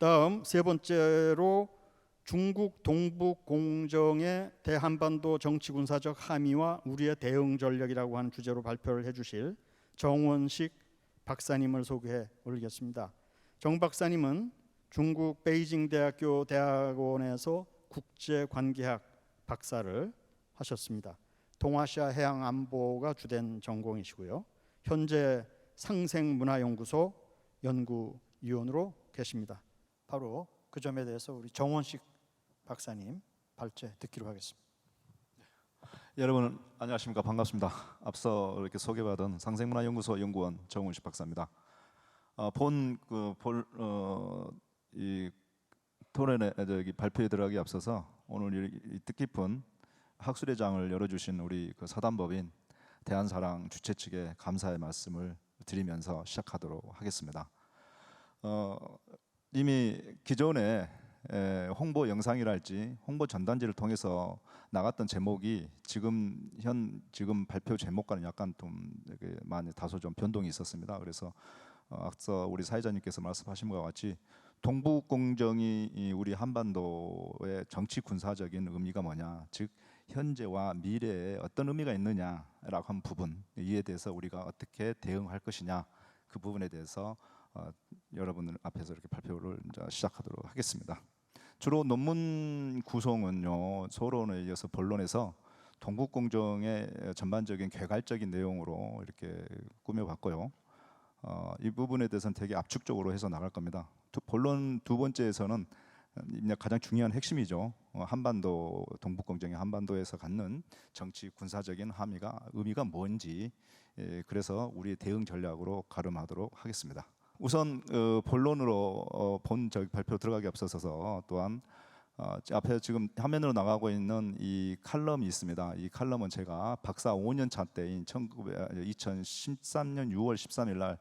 다음 세 번째로 중국 동북 공정의 대한반도 정치 군사적 함의와 우리의 대응 전략이라고 하는 주제로 발표를 해 주실 정원식 박사님을 소개해 올리겠습니다. 정 박사님은 중국 베이징 대학교 대학원에서 국제 관계학 박사를 하셨습니다. 동아시아 해양 안보가 주된 전공이시고요. 현재 상생문화연구소 연구위원으로 계십니다. 바로 그 점에 대해서 우리 정원식 박사님 발제 듣기로 하겠습니다. 여러분 안녕하십니까 반갑습니다. 앞서 이렇게 소개받은 상생문화연구소 연구원 정훈식 박사입니다. 어, 본그볼이 토론에 저기 발표에 들어가기 앞서서 오늘 이, 이 뜻깊은 학술의 장을 열어주신 우리 그 사단법인 대한사랑 주최 측에 감사의 말씀을 드리면서 시작하도록 하겠습니다. 어, 이미 기존에 에, 홍보 영상이랄지 홍보 전단지를 통해서 나갔던 제목이 지금 현 지금 발표 제목과는 약간 좀 많이 다소 좀 변동이 있었습니다. 그래서 어, 앞서 우리 사회자님께서 말씀하신 것과 같이 동북 공정이 이 우리 한반도의 정치 군사적인 의미가 뭐냐, 즉 현재와 미래에 어떤 의미가 있느냐라고 한 부분 이에 대해서 우리가 어떻게 대응할 것이냐 그 부분에 대해서 어, 여러분들 앞에서 이렇게 발표를 시작하도록 하겠습니다. 주로 논문 구성은요 서론에 이어서 본론에서 동북 공정의 전반적인 개괄적인 내용으로 이렇게 꾸며봤고요. 어, 이 부분에 대해서는 되게 압축적으로 해서 나갈 겁니다. 두, 본론 두 번째에서는 가장 중요한 핵심이죠. 어, 한반도 동북 공정의 한반도에서 갖는 정치 군사적인 함의가 의미가 뭔지 예, 그래서 우리의 대응 전략으로 가름하도록 하겠습니다. 우선 어, 본론으로 어, 본 저기 발표 들어가기 앞서서 또한 어, 앞에 지금 화면으로 나가고 있는 이 칼럼이 있습니다. 이 칼럼은 제가 박사 5년 차 때인 2013년 6월 13일 날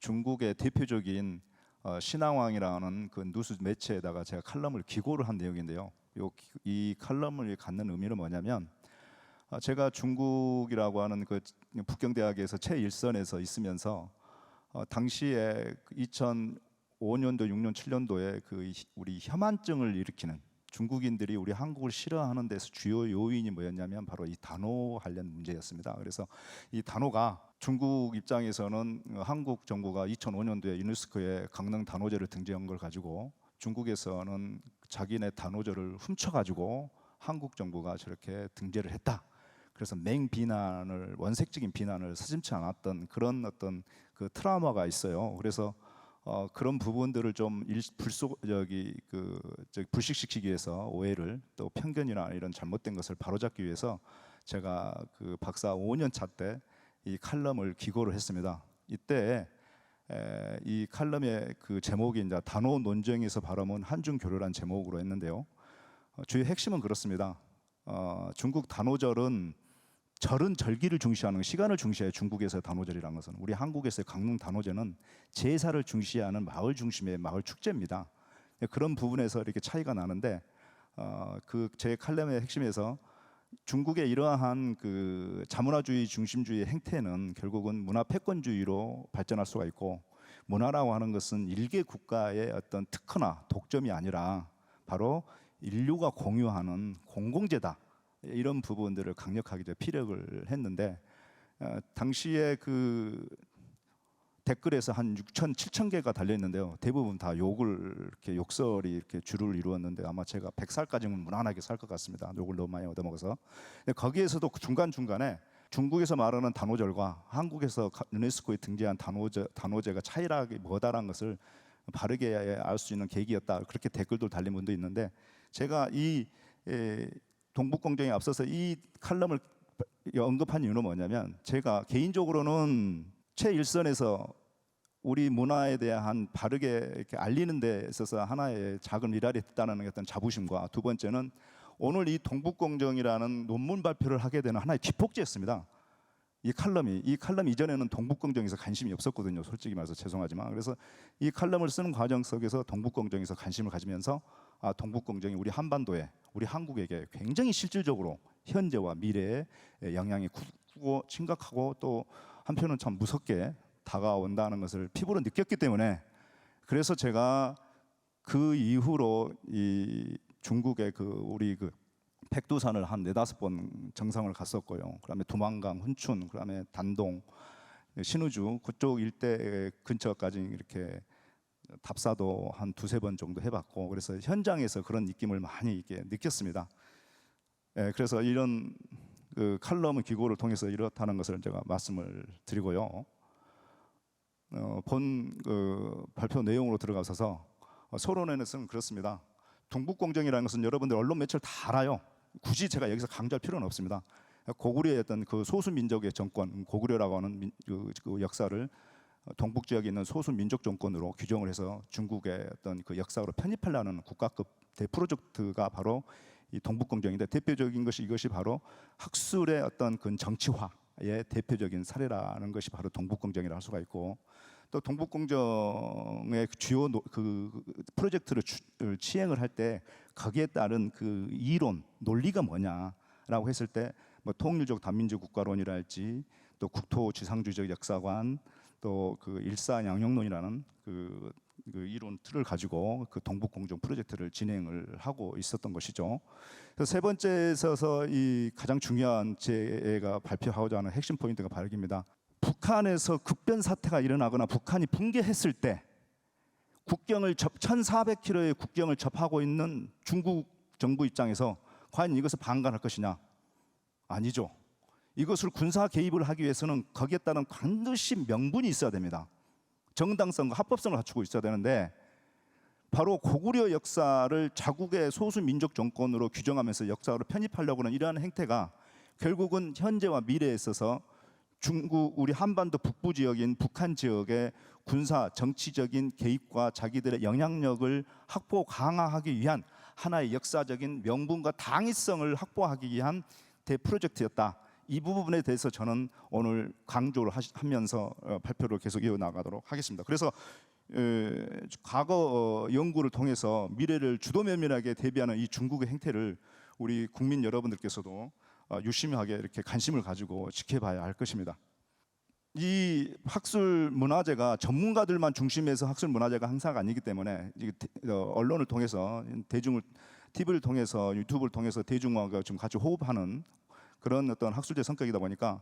중국의 대표적인 어, 신앙왕이라는 그 뉴스 매체에다가 제가 칼럼을 기고를 한 내용인데요. 요, 이 칼럼을 갖는 의미는 뭐냐면 어, 제가 중국이라고 하는 그 북경대학에서 최일선에서 있으면서 어, 당시에 2005년도, 6년, 7년도에 그 우리 혐한증을 일으키는 중국인들이 우리 한국을 싫어하는 데서 주요 요인이 뭐였냐면 바로 이 단오 관련 문제였습니다. 그래서 이 단오가 중국 입장에서는 한국 정부가 2005년도에 유네스코에 강릉 단오제를 등재한 걸 가지고 중국에서는 자기네 단오제를 훔쳐가지고 한국 정부가 저렇게 등재를 했다. 그래서 맹 비난을 원색적인 비난을 서슴지 않았던 그런 어떤 그 트라우마가 있어요. 그래서 어, 그런 부분들을 좀 일, 불속 저기 그 불식시키기 위해서 오해를 또 편견이나 이런 잘못된 것을 바로잡기 위해서 제가 그 박사 5년 차 때 이 칼럼을 기고를 했습니다. 이때 에, 이 칼럼의 그 제목이 이제 단호 논쟁에서 발음은 한중 교류란 제목으로 했는데요. 어, 주요 핵심은 그렇습니다. 어, 중국 단오절은 절은 절기를 중시하는 시간을 중시해 중국에서의 단오절이라는 것은 우리 한국에서의 강릉 단오제는 제사를 중시하는 마을 중심의 마을 축제입니다. 그런 부분에서 이렇게 차이가 나는데 어, 그제 칼럼의 핵심에서 중국의 이러한 그 자문화주의 중심주의 행태는 결국은 문화 패권주의로 발전할 수가 있고 문화라고 하는 것은 일개 국가의 어떤 특허나 독점이 아니라 바로 인류가 공유하는 공공재다. 이런 부분들을 강력하게 피력을 했는데 어, 당시에 그 댓글에서 한 6천, 7천 개가 달려 있는데요. 대부분 다 욕을 이렇게 욕설이 이렇게 주를 이루었는데 아마 제가 100살까지는 무난하게 살 것 같습니다. 욕을 너무 많이 얻어먹어서. 거기에서도 중간 중간에 중국에서 말하는 단오절과 한국에서 가- 유네스코에 등재한 단오제, 단오제가 차이라기 뭐다라는 것을 바르게 알 수 있는 계기였다. 그렇게 댓글도 달린 분도 있는데 제가 이 에, 동북공정에 앞서서 이 칼럼을 언급한 이유는 뭐냐면 제가 개인적으로는 최일선에서 우리 문화에 대한 바르게 이렇게 알리는 데 있어서 하나의 작은 미랄이 있다는 어떤 자부심과 두 번째는 오늘 이 동북공정이라는 논문 발표를 하게 되는 하나의 기폭제였습니다. 이 칼럼이 이 칼럼 이전에는 동북공정에서 관심이 없었거든요. 솔직히 말해서 죄송하지만 그래서 이 칼럼을 쓰는 과정 속에서 동북공정에서 관심을 가지면서 아 동북공정이 우리 한반도에 우리 한국에게 굉장히 실질적으로 현재와 미래에 영향이 크고 심각하고 또 한편은 참 무섭게 다가온다는 것을 피부로 느꼈기 때문에 그래서 제가 그 이후로 이 중국의 그 우리 그 백두산을 한 네다섯 번 정상을 갔었고요. 그다음에 두만강, 훈춘, 그다음에 단동, 신우주 그쪽 일대 근처까지 이렇게 답사도 한 두세 번 정도 해봤고 그래서 현장에서 그런 느낌을 많이 이렇게 느꼈습니다. 예, 그래서 이런 그 칼럼 기고를 통해서 이렇다는 것을 제가 말씀을 드리고요. 어, 본그 발표 내용으로 들어가셔서 어, 소론에는 그렇습니다. 동북공정이라는 것은 여러분들 언론 매체를 다 알아요. 굳이 제가 여기서 강조할 필요는 없습니다. 고구려의 어떤 그 소수 민족의 정권, 고구려라고 하는 민, 그, 그 역사를 동북 지역에 있는 소수 민족 정권으로 규정을 해서 중국의 어떤 그 역사로 편입하려는 국가급 대프로젝트가 바로 이 동북공정인데 대표적인 것이 이것이 바로 학술의 어떤 그 정치화의 대표적인 사례라는 것이 바로 동북공정이라 할 수가 있고 또 동북공정의 주요 노- 그 프로젝트를 추- 을 시행을 할 때 거기에 따른 그 이론 논리가 뭐냐라고 했을 때 뭐 통일적 단민주 국가론이랄지 또 국토지상주의적 역사관 또 그 일사양용론이라는 그, 그 이론 틀을 가지고 그 동북공정 프로젝트를 진행을 하고 있었던 것이죠. 그래서 세 번째에 있어서 이 가장 중요한 제가 발표하고자 하는 핵심 포인트가 바로 입니다. 북한에서 급변 사태가 일어나거나 북한이 붕괴했을 때 국경을 접 1,400km의 국경을 접하고 있는 중국 정부 입장에서 과연 이것을 방관할 것이냐? 아니죠. 이것을 군사 개입을 하기 위해서는 거기에 따른 반드시 명분이 있어야 됩니다. 정당성과 합법성을 갖추고 있어야 되는데 바로 고구려 역사를 자국의 소수 민족 정권으로 규정하면서 역사로 편입하려고 하는 이러한 행태가 결국은 현재와 미래에 있어서 중국 우리 한반도 북부 지역인 북한 지역의 군사 정치적인 개입과 자기들의 영향력을 확보 강화하기 위한 하나의 역사적인 명분과 당위성을 확보하기 위한 대 프로젝트였다. 이 부분에 대해서 저는 오늘 강조를 하시- 하면서 어, 발표를 계속 이어 나가도록 하겠습니다. 그래서 에, 과거 어, 연구를 통해서 미래를 주도면밀하게 대비하는 이 중국의 행태를 우리 국민 여러분들께서도 어, 유심하게 이렇게 관심을 가지고 지켜봐야 할 것입니다. 이 학술 문화재가 전문가들만 중심에서 학술 문화재가 항상 아니기 때문에 어, 언론을 통해서 대중을 TV를 통해서 유튜브를 통해서 대중화가 좀 같이 호흡하는 그런 어떤 학술제 성격이다 보니까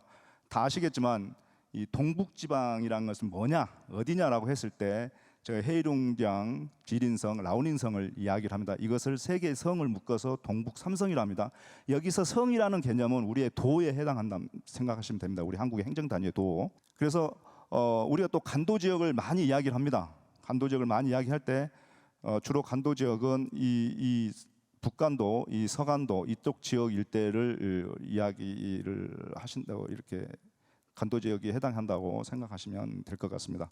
다 아시겠지만 이 동북 지방이라는 것은 뭐냐 어디냐라고 했을 때 제가 헤이룽장, 지린성, 라오닌성을 이야기를 합니다. 이것을 세 개의 성을 묶어서 동북 삼성이라 합니다. 여기서 성이라는 개념은 우리의 도에 해당한다 생각하시면 됩니다. 우리 한국의 행정 단위의 도. 그래서 어, 우리가 또 간도 지역을 많이 이야기를 합니다. 간도 지역을 많이 이야기할 때 어, 주로 간도 지역은 이, 이 북간도, 이 서간도 이쪽 지역 일대를 어, 이야기를 하신다고 이렇게 간도 지역에 해당한다고 생각하시면 될 것 같습니다.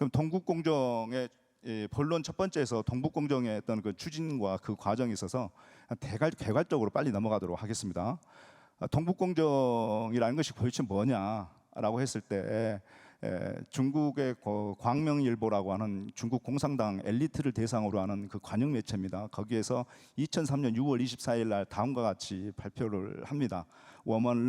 그럼 동국공정의 예, 본론 첫 번째에서 동북공정의 어떤 그 추진과 그 과정에 있어서 대괄, 개괄적으로 빨리 넘어가도록 하겠습니다. 아, 동북공정이라는 것이 도대체 뭐냐라고 했을 때 에, 중국의 그 광명일보라고 하는 중국 공산당 엘리트를 대상으로 하는 그 관영 매체입니다. 거기에서 2003년 6월 24일 날 다음과 같이 발표를 합니다. Woman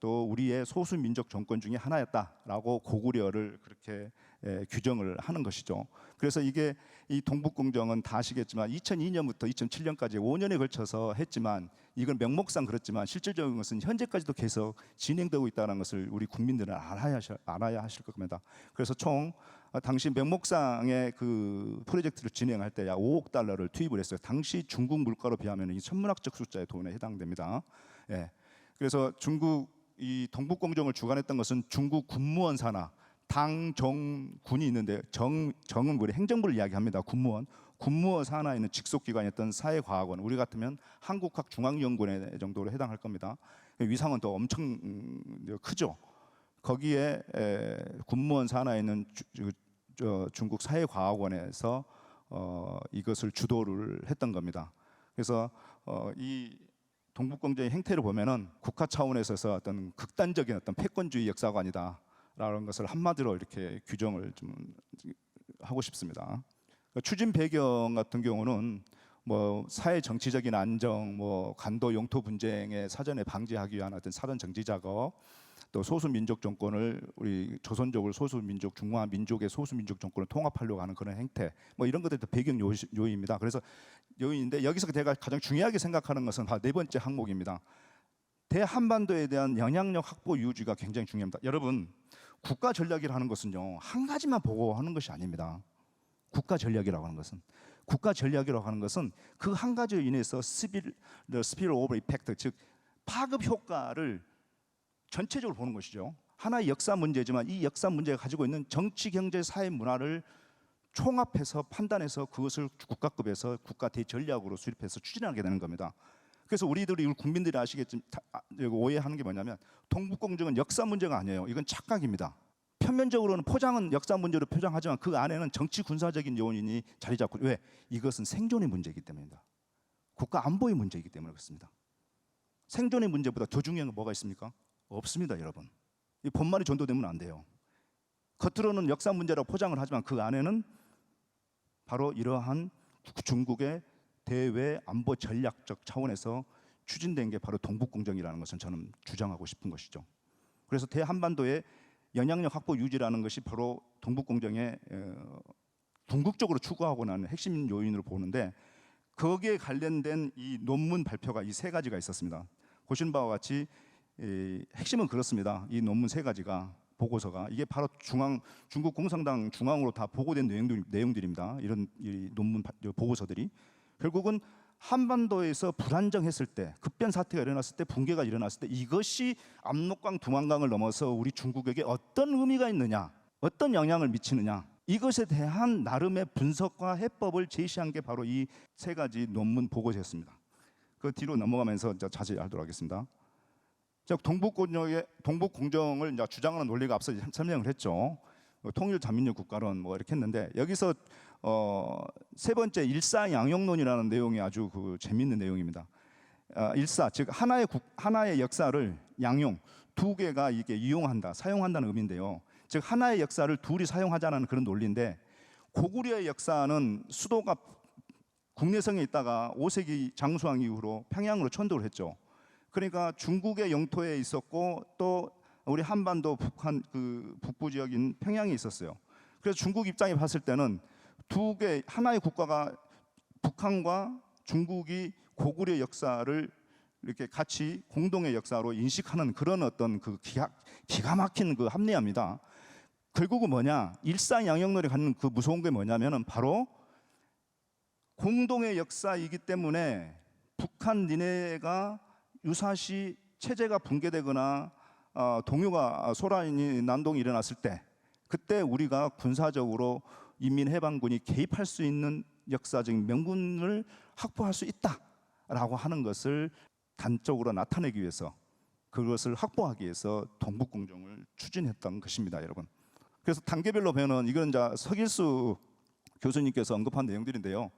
또 우리의 소수 민족 정권 중에 하나였다라고 고구려를 그렇게 에, 규정을 하는 것이죠. 그래서 이게 이 동북공정은 다 아시겠지만 2002년부터 2007년까지 5년에 걸쳐서 했지만 이건 명목상 그렇지만 실질적인 것은 현재까지도 계속 진행되고 있다는 것을 우리 국민들은 알아야 하실, 알아야 하실 겁니다. 그래서 총 어, 당시 명목상의 그 프로젝트를 진행할 때 약 5억 달러를 투입을 했어요. 당시 중국 물가로 비하면 이 천문학적 숫자의 돈에 해당됩니다. 예. 그래서 중국 이 동북공정을 주관했던 것은 중국 군무원 산하 당정군이 있는데 정 정은 우리 행정부를 이야기합니다. 군무원 군무원 산하에 있는 직속 기관이었던 사회과학원 우리 같으면 한국학중앙연구원 정도로 해당할 겁니다. 위상은 또 엄청 음, 크죠. 거기에 에, 군무원 산하에 있는 중국 사회과학원에서 어, 이것을 주도를 했던 겁니다. 그래서 어, 이 동북공정의 행태를 보면은 국가 차원에서 어떤 극단적인 어떤 패권주의 역사관이다라는 것을 한마디로 이렇게 규정을 좀 하고 싶습니다. 그러니까 추진 배경 같은 경우는 뭐 사회 정치적인 안정, 뭐 간도 영토 분쟁의 사전에 방지하기 위한 어떤 사전 정지 작업, 또 소수 민족 정권을 우리 조선족을 소수 민족 중화 민족의 소수 민족 정권을 통합하려고 하는 그런 행태, 뭐 이런 것들이 다 배경 요인, 요인입니다. 그래서 요인인데 여기서 제가 가장 중요하게 생각하는 것은 네 번째 항목입니다. 대한반도에 대한 영향력 확보 유지가 굉장히 중요합니다. 여러분 국가 전략이라는 것은요 한 가지만 보고 하는 것이 아닙니다. 국가 전략이라고 하는 것은 국가 전략이라고 하는 것은 그 한 가지로 인해서 스피드 스피드 오버 이펙트 즉 파급 효과를 전체적으로 보는 것이죠. 하나의 역사 문제지만 이 역사 문제가 가지고 있는 정치, 경제, 사회, 문화를 총합해서 판단해서 그것을 국가급에서 국가 대전략으로 수립해서 추진하게 되는 겁니다. 그래서 우리들이 우리 국민들이 아시겠지만 다- 아, 오해하는 게 뭐냐면 동북공정은 역사 문제가 아니에요. 이건 착각입니다. 표면적으로는 포장은 역사 문제로 표장하지만 그 안에는 정치 군사적인 요인이 자리 잡고 왜 이것은 생존의 문제이기 때문입니다. 국가 안보의 문제이기 때문에 그렇습니다. 생존의 문제보다 더 중요한 건 뭐가 있습니까? 없습니다, 여러분. 이 본말이 전도되면 안 돼요. 겉으로는 역사 문제라고 포장을 하지만 그 안에는 바로 이러한 중국의 대외 안보 전략적 차원에서 추진된 게 바로 동북공정이라는 것은 저는 주장하고 싶은 것이죠. 그래서 대한반도의 영향력 확보 유지라는 것이 바로 동북공정의 어, 궁극적으로 추구하고 나는 핵심 요인으로 보는데 거기에 관련된 이 논문 발표가 이 세 가지가 있었습니다. 보신 바와 같이 이 핵심은 그렇습니다. 이 논문 세 가지가 보고서가 이게 바로 중앙 중국 공산당 중앙으로 다 보고된 내용들, 내용들입니다. 이런 이 논문 바- 보고서들이 결국은 한반도에서 불안정했을 때 급변 사태가 일어났을 때 붕괴가 일어났을 때 이것이 압록강 두만강을 넘어서 우리 중국에게 어떤 의미가 있느냐 어떤 영향을 미치느냐 이것에 대한 나름의 분석과 해법을 제시한 게 바로 이 세 가지 논문 보고서였습니다. 그 뒤로 넘어가면서 자세히 하도록 하겠습니다. 자, 동북공정의 동북공정을 주장하는 논리가 앞서 설명을 했죠. 뭐 통일 자민주 국가론 뭐 이렇게 했는데 여기서 어, 세 번째 일사 양용론이라는 내용이 아주 그 재밌는 내용입니다. 아, 일사 즉 하나의 국, 하나의 역사를 양용 두 개가 이게 이용한다 사용한다는 의미인데요. 즉 하나의 역사를 둘이 사용하자는 그런 논리인데 고구려의 역사는 수도가 국내성에 있다가 5세기 장수왕 이후로 평양으로 천도를 했죠. 그러니까 중국의 영토에 있었고 또 우리 한반도 북한 그 북부 지역인 평양에 있었어요. 그래서 중국 입장에 봤을 때는 두 개 하나의 국가가 북한과 중국이 고구려 역사를 이렇게 같이 공동의 역사로 인식하는 그런 어떤 그 기가, 기가 막힌 그 합리화입니다. 결국은 뭐냐 일상양역론이 갖는 그 무서운 게 뭐냐면은 바로 공동의 역사이기 때문에 북한 니네가 유사시 체제가 붕괴되거나 어, 동요가 소란이 난동이 일어났을 때 그때 우리가 군사적으로 인민해방군이 개입할 수 있는 역사적인 명분을 확보할 수 있다라고 하는 것을 단적으로 나타내기 위해서 그것을 확보하기 위해서 동북공정을 추진했던 것입니다, 여러분. 그래서 단계별로 보면 이건 이제 서길수 교수님께서 언급한 내용들인데요.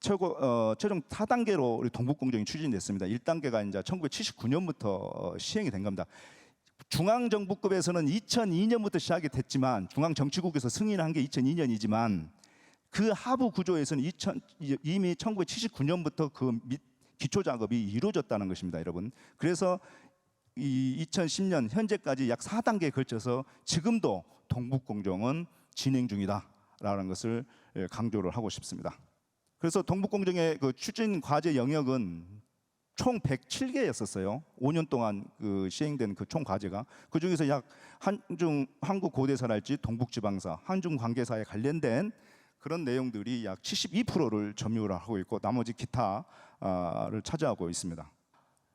최고 어, 최종 4단계로 우리 동북공정이 추진됐습니다. 1단계가 이제 1979년부터 시행이 된 겁니다. 중앙정부급에서는 2002년부터 시작이 됐지만 중앙정치국에서 승인한 게 2002년이지만 그 하부 구조에서는 2000, 이미 1979년부터 그 밑, 기초 작업이 이루어졌다는 것입니다, 여러분. 그래서 이 2010년 현재까지 약 4단계에 걸쳐서 지금도 동북공정은 진행 중이다라는 것을 예, 강조를 하고 싶습니다. 그래서 동북공정의 그 추진 과제 영역은 총 107개였었어요. 5년 동안 그 시행된 그 총 과제가 그 중에서 약 한중 한국 고대사랄지 동북지방사, 한중 관계사에 관련된 그런 내용들이 약 72%를 점유를 하고 있고 나머지 기타를 차지하고 있습니다.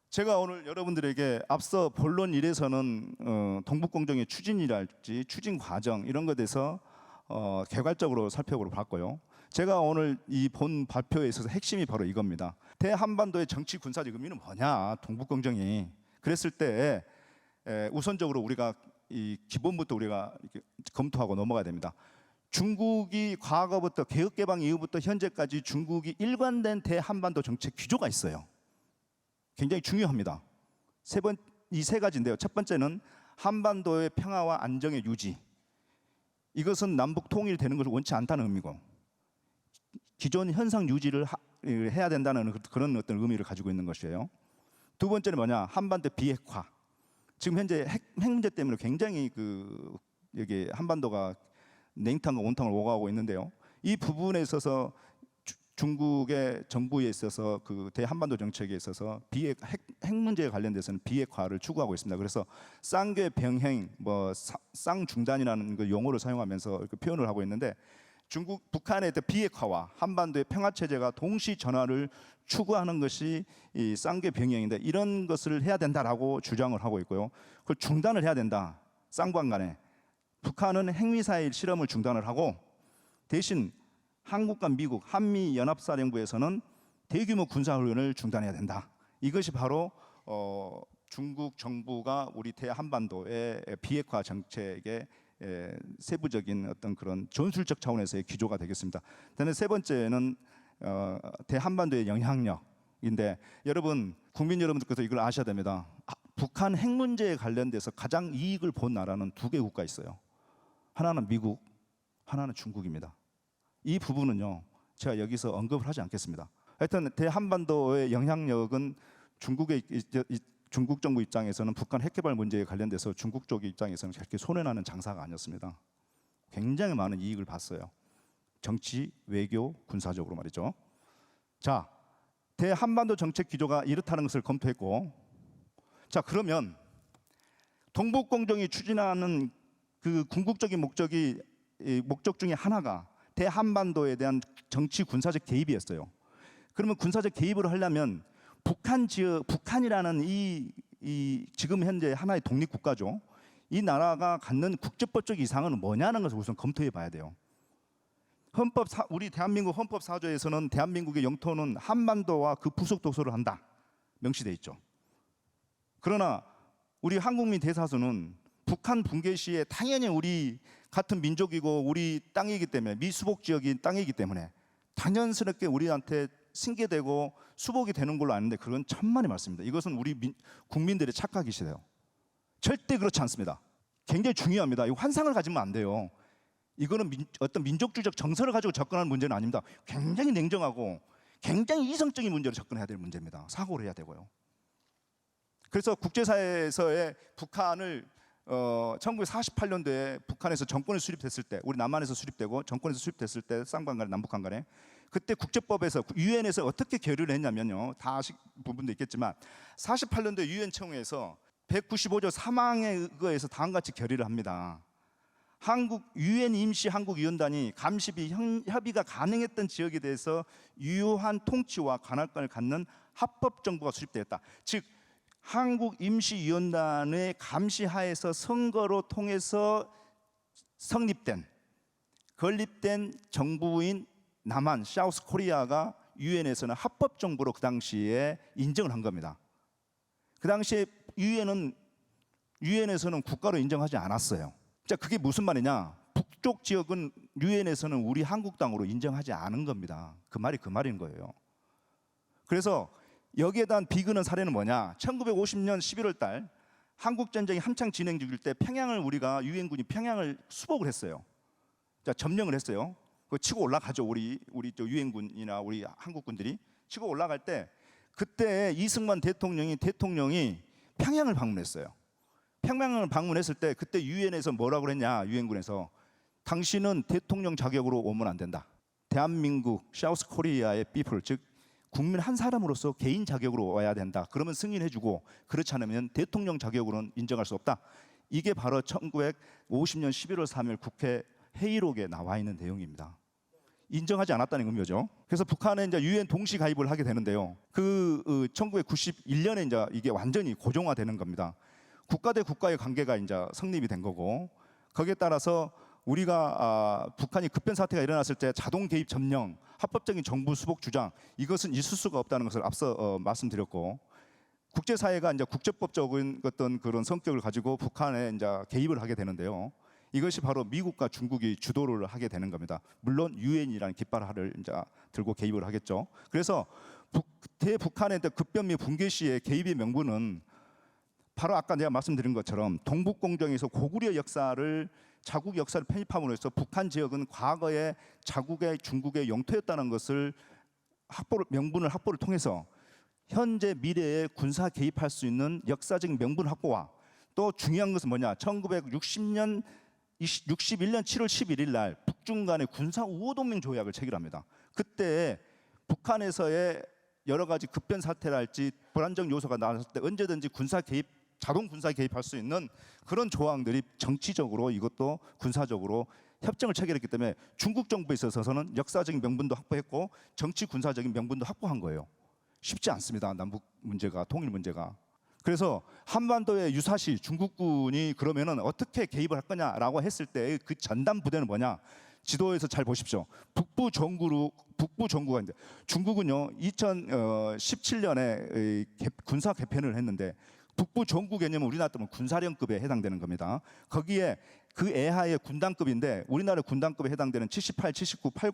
제가 오늘 여러분들에게 앞서 본론 1에서는 어, 동북공정의 추진이랄지 추진 과정 이런 것에 대해서 어, 개괄적으로 살펴보러 봤고요. 제가 오늘 이 본 발표에 있어서 핵심이 바로 이겁니다. 대한반도의 정치 군사적 의미는 뭐냐? 동북공정이 그랬을 때 에, 우선적으로 우리가 이 기본부터 우리가 검토하고 넘어가야 됩니다. 중국이 과거부터 개혁 개방 이후부터 현재까지 중국이 일관된 대한반도 정책 기조가 있어요. 굉장히 중요합니다. 세 번 이 세 가지인데요. 첫 번째는 한반도의 평화와 안정의 유지. 이것은 남북 통일되는 것을 원치 않다는 의미고 기존 현상 유지를 하- 해야 된다는 그- 그런 어떤 의미를 가지고 있는 것이에요. 두 번째는 뭐냐? 한반도 비핵화. 지금 현재 핵, 핵 문제 때문에 굉장히 그 여기 한반도가 냉탕과 온탕을 오가고 있는데요. 이 부분에 있어서 주- 중국의 정부에 있어서 그 대한반도 정책에 있어서 비핵 핵, 핵 문제에 관련돼서는 비핵화를 추구하고 있습니다. 그래서 쌍계 병행 뭐 사- 쌍중단이라는 그 용어를 사용하면서 이렇게 표현을 하고 있는데 중국 북한의 그 비핵화와 한반도의 평화 체제가 동시 전환을 추구하는 것이 이 쌍계 병행인데 이런 것을 해야 된다라고 주장을 하고 있고요. 그걸 중단을 해야 된다. 쌍방 간에 북한은 핵미사일 실험을 중단을 하고 대신 한국과 미국 한미 연합사령부에서는 대규모 군사 훈련을 중단해야 된다. 이것이 바로 어, 중국 정부가 우리 대한반도의 비핵화 정책의 에, 세부적인 어떤 그런 전술적 차원에서의 기조가 되겠습니다. 그다음에 세 번째는 어, 대한반도의 영향력인데 여러분 국민 여러분들께서 이걸 아셔야 됩니다. 아, 북한 핵 문제에 관련돼서 가장 이익을 본 나라는 두 개 국가 있어요. 하나는 미국, 하나는 중국입니다. 이 부분은요, 제가 여기서 언급을 하지 않겠습니다. 하여튼 대한반도의 영향력은 이- 중국 정부 입장에서는 북한 핵 개발 문제에 관련돼서 중국 쪽 입장에서는 그렇게 손해나는 장사가 아니었습니다. 굉장히 많은 이익을 봤어요. 정치, 외교, 군사적으로 말이죠. 자, 대한반도 정책 기조가 이렇다는 것을 검토했고, 자 그러면 동북 공정이 추진하는 그 궁극적인 목적이 이 목적 중에 하나가 대한반도에 대한 정치 군사적 개입이었어요. 그러면 군사적 개입을 하려면 북한 지역 북한이라는 이, 이 지금 현재 하나의 독립 국가죠. 이 나라가 갖는 국제법적 이상은 뭐냐는 것을 우선 검토해 봐야 돼요. 헌법 사, 우리 대한민국 헌법 사조에서는 대한민국의 영토는 한반도와 그 부속 도서를 한다 명시돼 있죠. 그러나 우리 한국민 대사서는 북한 붕괴 시에 당연히 우리 같은 민족이고 우리 땅이기 때문에 미수복 지역인 땅이기 때문에 당연스럽게 우리한테 승계되고 수복이 되는 걸로 아는데 그건 천만의 말씀입니다. 이것은 우리 민, 국민들의 착각이시대요. 절대 그렇지 않습니다. 굉장히 중요합니다. 이 환상을 가지면 안 돼요. 이거는 민, 어떤 민족주의적 정서를 가지고 접근하는 문제는 아닙니다. 굉장히 냉정하고 굉장히 이성적인 문제로 접근해야 될 문제입니다. 사고를 해야 되고요. 그래서 국제사회에서의 북한을 어, 1948년도에 북한에서 정권을 수립했을 때, 우리 남한에서 수립되고 정권에서 수립됐을 때 쌍방 간에 남북한 간에 그때 국제법에서 유엔에서 어떻게 결의를 했냐면요. 다 아실 부분도 있겠지만 48년도 유엔 청회에서 195조 3항에 의거해서 다음과 같이 결의를 합니다. 한국 유엔 임시 한국 위원단이 감시비 형- 협의가 가능했던 지역에 대해서 유효한 통치와 관할권을 갖는 합법 정부가 수립되었다. 즉 한국 임시 위원단의 감시하에서 선거로 통해서 성립된 건립된 정부인 남한 사우스 코리아가 유엔에서는 합법 정부로 그 당시에 인정을 한 겁니다. 그 당시에 유엔은 유엔에서는 국가로 인정하지 않았어요. 자, 그게 무슨 말이냐? 북쪽 지역은 유엔에서는 우리 한국 땅으로 인정하지 않은 겁니다. 그 말이 그 말인 거예요. 그래서 여기에 대한 비근한 사례는 뭐냐? 1950년 11월 달 한국 전쟁이 한창 진행 중일 때 평양을 우리가 유엔군이 평양을 수복을 했어요. 자, 점령을 했어요. 그 치고 올라가죠. 우리 우리 저 유엔군이나 우리 한국군들이 치고 올라갈 때 그때 이승만 대통령이 대통령이 평양을 방문했어요. 평양을 방문했을 때 그때 유엔에서 뭐라고 그랬냐? 유엔군에서 당신은 대통령 자격으로 오면 안 된다. 대한민국 사우스 코리아의 피플 즉 국민 한 사람으로서 개인 자격으로 와야 된다. 그러면 승인해주고 그렇지 않으면 대통령 자격으로는 인정할 수 없다. 이게 바로 1950년 11월 3일 국회 회의록에 나와 있는 내용입니다. 인정하지 않았다는 의미죠. 그래서 북한은 이제 유엔 동시 가입을 하게 되는데요. 그 1991년에 이제 이게 완전히 고정화되는 겁니다. 국가 대 국가의 관계가 이제 성립이 된 거고 거기에 따라서 우리가 아, 북한이 급변 사태가 일어났을 때 자동 개입 점령, 합법적인 정부 수복 주장 이것은 있을 수가 없다는 것을 앞서 어, 말씀드렸고 국제사회가 이제 국제법적인 어떤 그런 성격을 가지고 북한에 이제 개입을 하게 되는데요. 이것이 바로 미국과 중국이 주도를 하게 되는 겁니다. 물론 유엔이라는 깃발을 이제 들고 개입을 하겠죠. 그래서 북, 대북한의 급변 및 붕괴 시의 개입의 명분은 바로 아까 내가 말씀드린 것처럼 동북공정에서 고구려 역사를 자국 역사를 편입함으로 해서 북한 지역은 과거에 자국의 중국의 영토였다는 것을 확보를 명분을 확보를 통해서 현재 미래에 군사 개입할 수 있는 역사적 명분 확보와 또 중요한 것은 뭐냐? 1960년 61년 7월 11일 날 북중 간의 군사 우호 동맹 조약을 체결합니다. 그때 북한에서의 여러 가지 급변 사태랄지 불안정 요소가 나왔을 때 언제든지 군사 개입 자동 군사 개입할 수 있는 그런 조항들이 정치적으로 이것도 군사적으로 협정을 체결했기 때문에 중국 정부에 있어서는 역사적인 명분도 확보했고 정치 군사적인 명분도 확보한 거예요. 쉽지 않습니다. 남북 문제가 통일 문제가. 그래서 한반도의 유사시 중국군이 그러면은 어떻게 개입을 할 거냐라고 했을 때 그 전담 부대는 뭐냐? 지도에서 잘 보십시오. 북부 정구로 북부 정구가 있는데 중국은요 2017년에 군사 개편을 했는데 북부 정구 개념은 우리나라 때면 군사령급에 해당되는 겁니다. 거기에 그 애하의 군단급인데 우리나라 군단급에 해당되는 78, 79, 80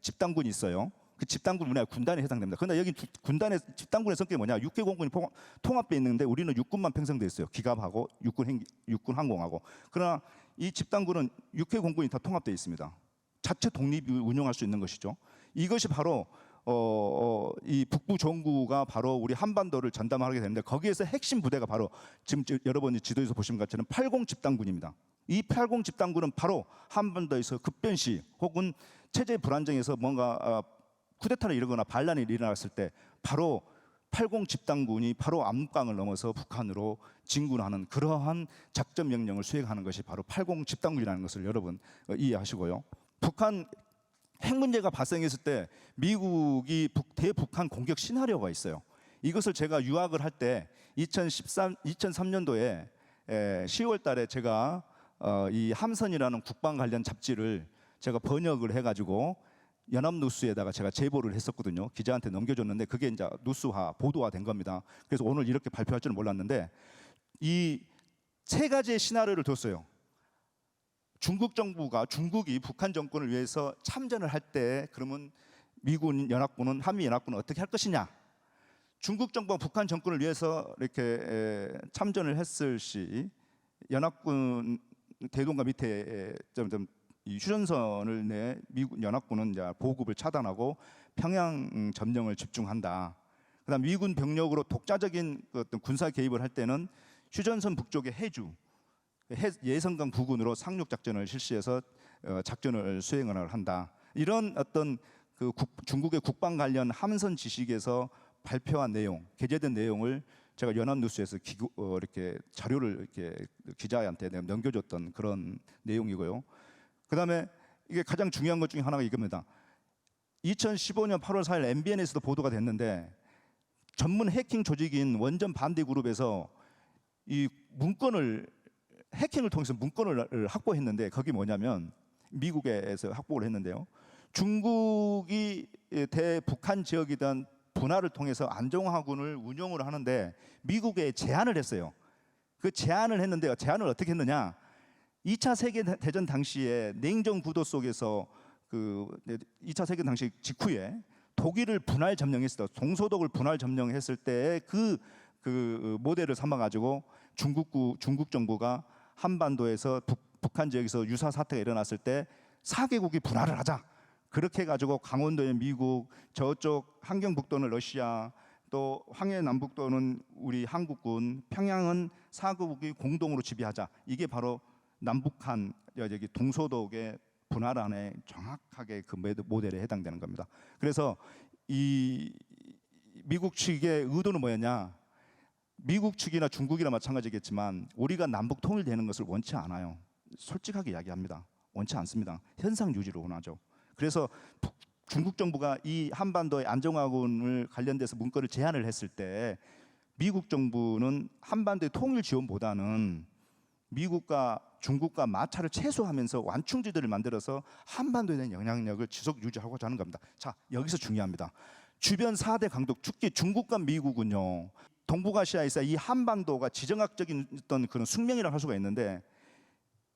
집단군이 있어요. 그 집단군 우리나라 군단에 해당됩니다. 그러나 여기 주- 군단의 집단군의 성격이 뭐냐? 육해 공군이 포- 통합돼 있는데 우리는 육군만 편성돼 있어요. 기갑하고 육군 행, 육군 항공하고. 그러나 이 집단군은 육해 공군이 다 통합돼 있습니다. 자체 독립 운영할 수 있는 것이죠. 이것이 바로 어, 어, 이 북부 정구가 바로 우리 한반도를 전담하게 되는데 거기에서 핵심 부대가 바로 지금 지- 여러분이 지도에서 보시는 것처럼 80 집단군입니다. 이 80 집단군은 바로 한반도에서 급변시 혹은 체제 불안정에서 뭔가 어, 쿠데타를 이루거나 반란이 일어났을 때 바로 80 집단군이 바로 압록강을 넘어서 북한으로 진군하는 그러한 작전 명령을 수행하는 것이 바로 80 집단군이라는 것을 여러분 어, 이해하시고요. 북한 핵 문제가 발생했을 때 미국이 북, 대북한 공격 시나리오가 있어요. 이것을 제가 유학을 할 때 2013, 2003년도에 10월 달에 제가 어, 이 함선이라는 국방 관련 잡지를 제가 번역을 해가지고 연합뉴스에다가 제가 제보를 했었거든요. 기자한테 넘겨줬는데 그게 이제 뉴스화 보도화 된 겁니다. 그래서 오늘 이렇게 발표할 줄은 몰랐는데 이 세 가지의 시나리오를 뒀어요. 중국 정부가 중국이 북한 정권을 위해서 참전을 할 때 그러면 미군 연합군은 한미 연합군은 어떻게 할 것이냐? 중국 정부가 북한 정권을 위해서 이렇게 에, 참전을 했을 시 연합군 대동강 밑에 점점 이 휴전선을 내 미국 연합군은 이제 보급을 차단하고 평양 음, 점령을 집중한다. 그다음 미군 병력으로 독자적인 그 어떤 군사 개입을 할 때는 휴전선 북쪽의 해주 해- 예성강 부근으로 상륙 작전을 실시해서 어, 작전을 수행을 한다. 이런 어떤 그 국- 중국의 국방 관련 함선 지식에서 발표한 내용, 게재된 내용을 제가 연합뉴스에서 기고, 어, 이렇게 자료를 이렇게 기자한테 내가 넘겨줬던 그런 내용이고요. 그 다음에 이게 가장 중요한 것 중에 하나가 이겁니다. 2015년 8월 4일 MBN에서도 보도가 됐는데 전문 해킹 조직인 원전 반대 그룹에서 이 문건을 해킹을 통해서 문건을 확보했는데 거기 뭐냐면 미국에서 확보를 했는데요. 중국이 대북한 지역이던 분할을 통해서 안정화군을 운영을 하는데 미국에 제안을 했어요. 그 제안을 했는데요. 제안을 어떻게 했느냐? 2차 세계 대전 당시에 냉전 구도 속에서 그 2차 세계 당시 직후에 독일을 분할 점령했을 때 동소독을 분할 점령했을 때그그 모델을 삼아 가지고 중국구 중국 정부가 한반도에서 북, 북한 지역에서 유사 사태가 일어났을 때 4개국이 분할을 하자. 그렇게 해 가지고 강원도에 미국, 저쪽 한경북도는 러시아, 또 황해 남북도는 우리 한국군, 평양은 4개국이 공동으로 지배하자. 이게 바로 남북한 여기 동서독의 분할 안에 정확하게 그 모델- 모델에 해당되는 겁니다. 그래서 이 미국 측의 의도는 뭐였냐? 미국 측이나 중국이나 마찬가지겠지만 우리가 남북 통일되는 것을 원치 않아요. 솔직하게 이야기합니다. 원치 않습니다. 현상 유지를 원하죠. 그래서 북- 중국 정부가 이 한반도의 안정화군을 관련돼서 문건을 제안을 했을 때 미국 정부는 한반도의 통일 지원보다는 미국과 중국과 마찰을 최소화하면서 완충지대를 만들어서 한반도에 대한 영향력을 지속 유지하고자 하는 겁니다. 자, 여기서 중요합니다. 주변 4대 강국, 특히 중국과 미국은요. 동북아시아에서 이 한반도가 지정학적인 어떤 그런 숙명이라고 할 수가 있는데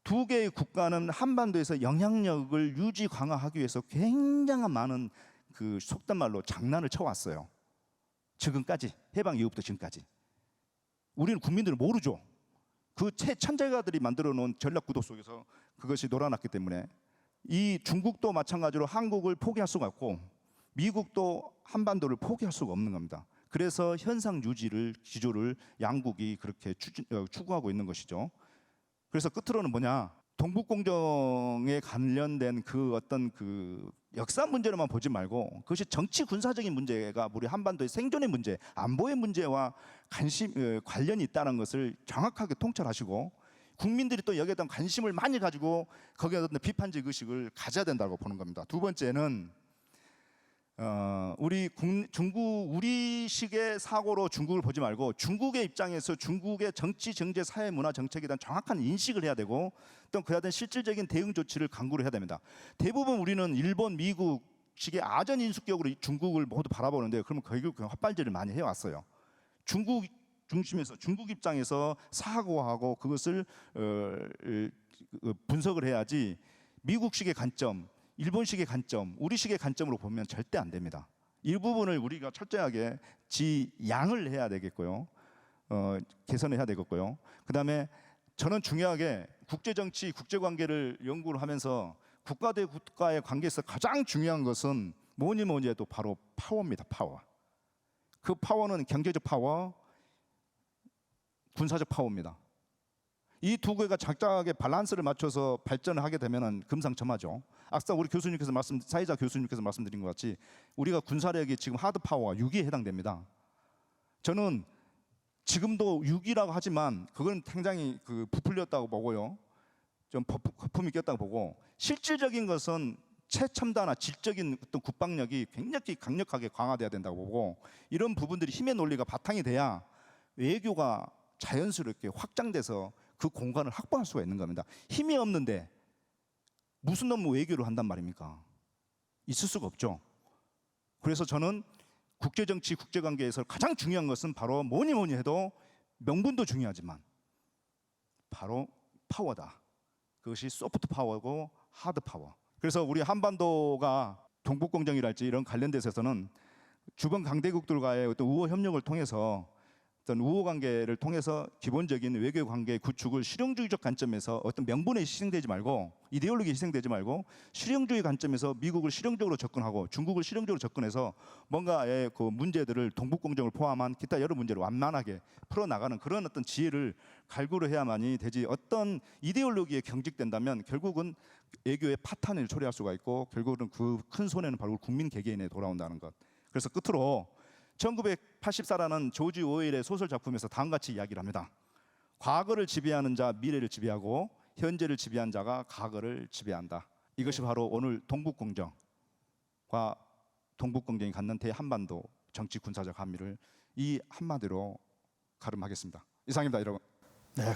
두 개의 국가는 한반도에서 영향력을 유지 강화하기 위해서 굉장한 많은 그 속단 말로 장난을 쳐왔어요. 지금까지 해방 이후부터 지금까지 우리는 국민들은 모르죠. 그 최천재가들이 만들어 놓은 전략 구도 속에서 그것이 놀아났기 때문에 이 중국도 마찬가지로 한국을 포기할 수가 없고 미국도 한반도를 포기할 수가 없는 겁니다. 그래서 현상 유지를 기조를 양국이 그렇게 어, 추구하고 있는 것이죠. 그래서 끝으로는 뭐냐? 동북공정에 관련된 그 어떤 그 역사 문제로만 보지 말고 그것이 정치 군사적인 문제가 우리 한반도의 생존의 문제, 안보의 문제와 관심 어, 관련이 있다는 것을 정확하게 통찰하시고 국민들이 또 여기에 대한 관심을 많이 가지고 거기에 어떤 비판적 의식을 가져야 된다고 보는 겁니다. 두 번째는 어, 우리 국, 중국 우리식의 사고로 중국을 보지 말고 중국의 입장에서 중국의 정치, 경제, 사회, 문화 정책에 대한 정확한 인식을 해야 되고 또 그에 대한 실질적인 대응 조치를 강구를 해야 됩니다. 대부분 우리는 일본, 미국 식의 아전 인수격으로 이 중국을 모두 바라보는데 그러면 결국 그 헛발질을 많이 해왔어요. 중국 중심에서 중국 입장에서 사고하고 그것을 어, 어, 분석을 해야지 미국식의 관점, 일본식의 관점, 우리식의 관점으로 보면 절대 안 됩니다. 일부분을 우리가 철저하게 지양을 해야 되겠고요. 어, 개선해야 되겠고요. 그 다음에 저는 중요하게 국제 정치, 국제 관계를 연구를 하면서 국가 대 국가의 관계에서 가장 중요한 것은 뭐니 뭐니 해도 바로 파워입니다. 파워. 그 파워는 경제적 파워, 군사적 파워입니다. 이 두 개가 작작하게 밸런스를 맞춰서 발전을 하게 되면은 금상첨화죠. 아까 우리 교수님께서 말씀 사회자 교수님께서 말씀드린 것 같이 우리가 군사력이 지금 하드 파워와 6위에 해당됩니다. 저는 지금도 6위라고 하지만 그건 굉장히 그 부풀렸다고 보고요. 좀 거품- 거품이 꼈다고 보고 실질적인 것은 최첨단화 질적인 어떤 국방력이 굉장히 강력하게 강화돼야 된다고 보고 이런 부분들이 힘의 논리가 바탕이 돼야 외교가 자연스럽게 확장돼서 그 공간을 확보할 수가 있는 겁니다. 힘이 없는데 무슨 놈 외교를 한단 말입니까? 있을 수가 없죠. 그래서 저는 국제 정치, 국제 관계에서 가장 중요한 것은 바로 뭐니 뭐니 해도 명분도 중요하지만 바로 파워다. 그것이 소프트 파워고 하드 파워. 그래서 우리 한반도가 동북 공정이랄지 이런 관련돼서 있어서는 주변 강대국들과의 어떤 우호 협력을 통해서 어떤 우호 관계를 통해서 기본적인 외교 관계 구축을 실용주의적 관점에서 어떤 명분에 희생되지 말고 이데올로기에 희생되지 말고 실용주의 관점에서 미국을 실용적으로 접근하고 중국을 실용적으로 접근해서 뭔가의 그 문제들을 동북 공정을 포함한 기타 여러 문제를 완만하게 풀어 나가는 그런 어떤 지혜를 갈구를 해야만이 되지 어떤 이데올로기에 경직된다면 결국은 외교의 파탄을 초래할 수가 있고 결국은 그 큰 손해는 바로 국민 개개인에 돌아온다는 것. 그래서 끝으로 1984라는 조지 오웰의 소설 작품에서 다음과 같이 이야기를 합니다. 과거를 지배하는 자 미래를 지배하고 현재를 지배한 자가 과거를 지배한다. 이것이 바로 오늘 동북 공정과 동북 공정이 갖는 대한반도 정치 군사적 함의를 이 한마디로 가름하겠습니다. 이상입니다, 여러분. 네.